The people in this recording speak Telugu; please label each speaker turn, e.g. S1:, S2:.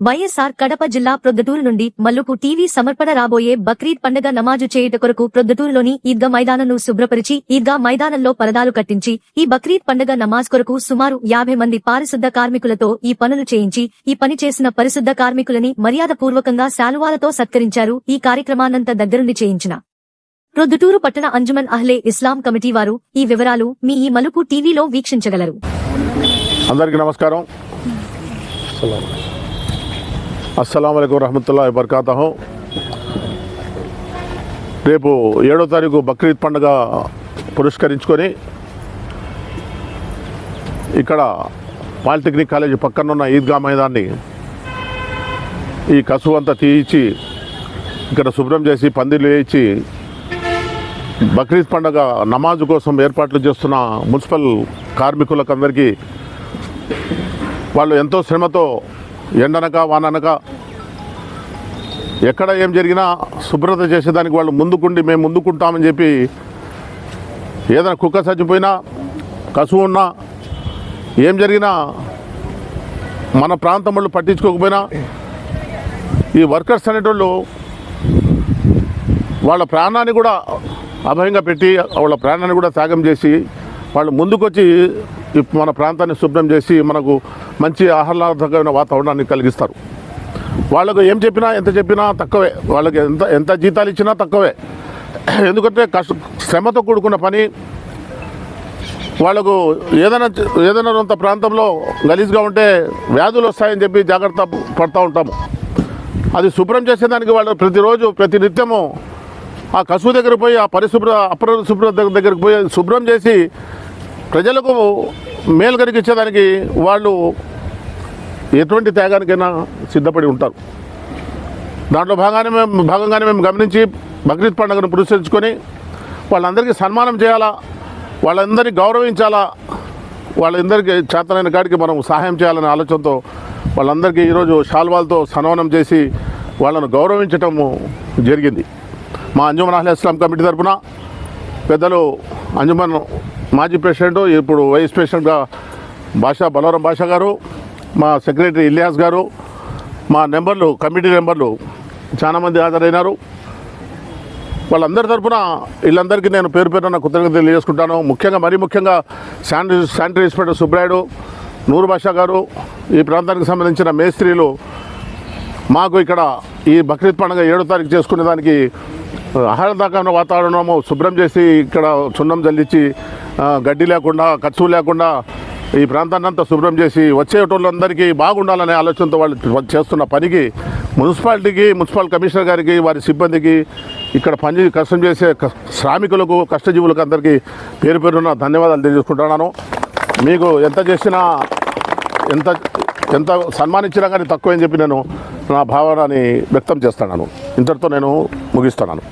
S1: వైఎస్ఆర్ కడప జిల్లా ప్రొద్దుటూరు నుండి మల్లుకు టీవీ సమర్పణ రాబోయే బక్రీద్ పండగ నమాజు చేయుట కొరకు ప్రొద్దుటూరులోని ఈద్గా మైదానంను శుభ్రపరిచి ఈద్గా మైదానంలో పరదాలు కట్టించి ఈ బక్రీద్ పండగ నమాజ్ కొరకు సుమారు యాభై మంది పారిశుద్ధ కార్మికులతో ఈ పనులు చేయించి ఈ పని చేసిన పరిశుద్ధ కార్మికులని మర్యాదపూర్వకంగా శాలువాలతో సత్కరించారు ఈ కార్యక్రమాన్నంత దగ్గరుండి చేయించిన. ప్రొద్దుటూరు పట్టణ అంజుమన్ అహ్లే ఇస్లాం కమిటీ వారు ఈ వివరాలు మీ ఈ మలుపు టీవీలో వీక్షించగలరు.
S2: అందరికీ నమస్కారం. అస్సలం అయికం వరహమతుల్లా బర్కాతహం రేపు ఏడో తారీఖు బక్రీద్ పండుగ పురస్కరించుకొని ఇక్కడ పాలిటెక్నిక్ కాలేజీ పక్కనున్న ఈద్గా మైదాన్ని ఈ కసువు అంతా తీయించి ఇక్కడ శుభ్రం చేసి పందిర్లు వేయించి బక్రీద్ పండుగ నమాజు కోసం ఏర్పాట్లు చేస్తున్న మున్సిపల్ కార్మికులకు అందరికీ వాళ్ళు ఎంతో శ్రమతో ఎండనక వాననక ఎక్కడ ఏం జరిగినా శుభ్రత చేసేదానికి వాళ్ళు ముందుకుండి మేము ముందుకుంటామని చెప్పి ఏదైనా కుక్క చచ్చిపోయినా కసువు ఉన్నా ఏం జరిగినా మన ప్రాంతం వాళ్ళు పట్టించుకోకపోయినా ఈ వర్కర్స్ అనేటోళ్ళు వాళ్ళ ప్రాణాన్ని కూడా అభయంగా పెట్టి వాళ్ళ ప్రాణాన్ని కూడా త్యాగం చేసి వాళ్ళు ముందుకొచ్చి మన ప్రాంతాన్ని శుభ్రం చేసి మనకు మంచి ఆహ్లాదకరమైన వాతావరణాన్ని కలిగిస్తారు. వాళ్ళకు ఏం చెప్పినా ఎంత చెప్పినా తక్కువే. వాళ్ళకి ఎంత ఎంత జీతాలు ఇచ్చినా తక్కువే. ఎందుకంటే కష్ట శ్రమతో కూడుకున్న పని వాళ్ళకు ఏదైనా ఏదైనా కొంత ప్రాంతంలో గలీజ్గా ఉంటే వ్యాధులు వస్తాయని చెప్పి జాగ్రత్త పడుతూ ఉంటాము. అది శుభ్రం చేసేదానికి వాళ్ళు ప్రతిరోజు ప్రతి నిత్యము ఆ కసువు దగ్గర పోయి ఆ పరిశుభ్ర అపరిశుభ్ర దగ్గర దగ్గరికి పోయి శుభ్రం చేసి ప్రజలకు మేలు కలిగించేదానికి వాళ్ళు ఎటువంటి త్యాగానికైనా సిద్ధపడి ఉంటారు. దాంట్లో భాగానే మేము భాగంగానే మేము గమనించి బక్రీద్ పండుగను పురస్కరించుకొని వాళ్ళందరికీ సన్మానం చేయాలా వాళ్ళందరినీ గౌరవించాలా వాళ్ళందరికీ చేతనైన కాడికి మనం సహాయం చేయాలనే ఆలోచనతో వాళ్ళందరికీ ఈరోజు శాల్వాలతో సన్మానం చేసి వాళ్ళను గౌరవించటము జరిగింది. మా అంజుమన్ అహ్లే ఇస్లాం కమిటీ తరఫున పెద్దలు అంజుమన్ మాజీ ప్రెసిడెంట్ ఇప్పుడు వైస్ ప్రెసిడెంట్గా భాషా బలవరం భాష గారు మా సెక్రటరీ ఇలియాస్ గారు మా నెంబర్లు కమిటీ నెంబర్లు చాలామంది హాజరైనారు. వాళ్ళందరి తరఫున వీళ్ళందరికీ నేను పేరు పేరున కృతజ్ఞతలు తెలియజేసుకుంటాను. ముఖ్యంగా మరీ ముఖ్యంగా శానిటరీ శానిటరీ ఇన్స్పెక్టర్ సుబ్రాయుడు నూరు భాషా గారు ఈ ప్రాంతానికి సంబంధించిన మేస్త్రీలు మాకు ఇక్కడ ఈ బక్రీద్ పండుగ ఏడో తారీఖు చేసుకునే దానికి ఆహ్లాదకరమైన వాతావరణము శుభ్రం చేసి ఇక్కడ సున్నం జల్లించి గడ్డి లేకుండా ఖర్చు లేకుండా ఈ ప్రాంతాన్ని అంతా శుభ్రం చేసి వచ్చేటోళ్ళందరికీ బాగుండాలనే ఆలోచనతో వాళ్ళు చేస్తున్న పనికి మున్సిపాలిటీకి మున్సిపల్ కమిషనర్ గారికి వారి సిబ్బందికి ఇక్కడ పని కష్టం చేసే క- శ్రామికులకు కష్టజీవులకు అందరికీ పేరు పేరున ధన్యవాదాలు తెలియజేసుకుంటున్నాను. మీకు ఎంత చేసినా ఎంత ఎంత సన్మానించినా కానీ తక్కువ అని చెప్పి నేను నా భావనని వ్యక్తం చేస్తున్నాను. ఇంతటితో నేను ముగిస్తున్నాను.